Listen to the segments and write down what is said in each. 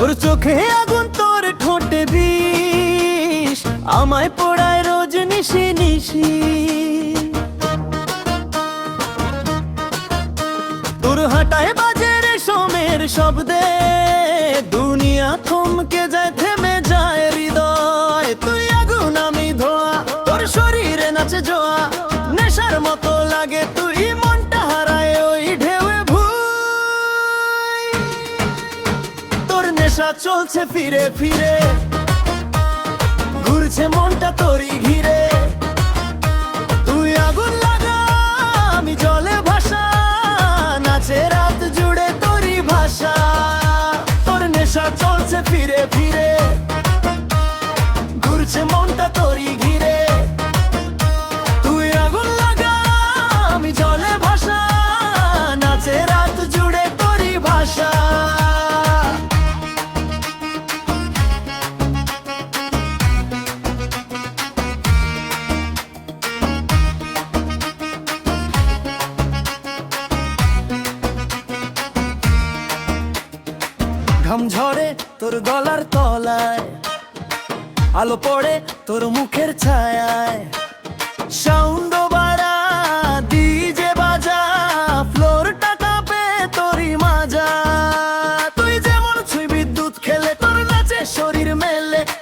তোর চোখে আগুন, তোর ঠোঁটে বিষ। আমায় পোড়ায় রোজ নিশি নিশি। তোর হাঁটায় বাজে রেশমের শব্দে। দুনিয়া থমকে যায়, থেমে যায় হৃদয়। তুই আগুন আমি ধোয়া। তোর শরীরে নাচে নেশা চলছে ফিরে ফিরে। ঘুরছে মনটা তোরই ঘাম ঝরে তোর গলার তলায়। আলো পড়ে তোর মুখের ছায়ায়। সাউন্ড ফ্লোরটা তোরই মাজা। তুই যেমন ছুঁই বিদ্যুৎ খেলে শরীর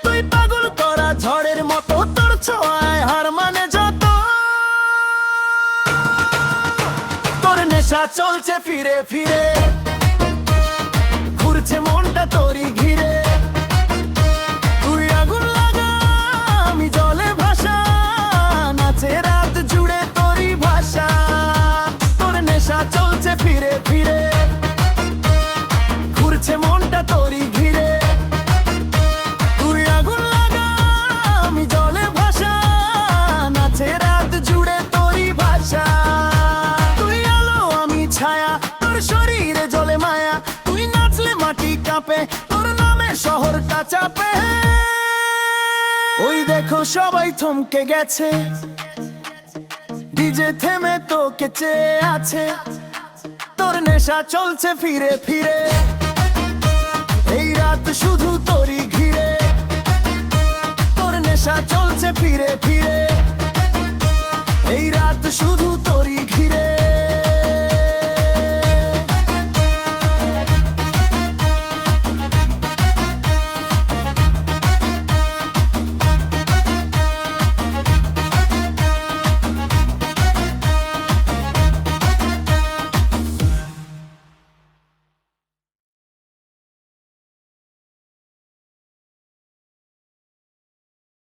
তুই পাগল ঝড়ের মতো, তোর হার মানে যত। তোর নেশা চলছে ফিরে ফিরে। ফিরে ফিরে। ঘুরছে মনটা তোরই ঘিরে। নাচলে মাটি কাঁপে, তোর নামে শহরটা চাপে। ওই দেখো সবাই থমকে গেছে। ডিজে থেমে তোকে চেয়ে আছে। তোর নেশা চলছে ফিরে ফিরে। এই রাত শুধু তোরই ঘিরে। তোর নেশা চলছে ফিরে ফিরে।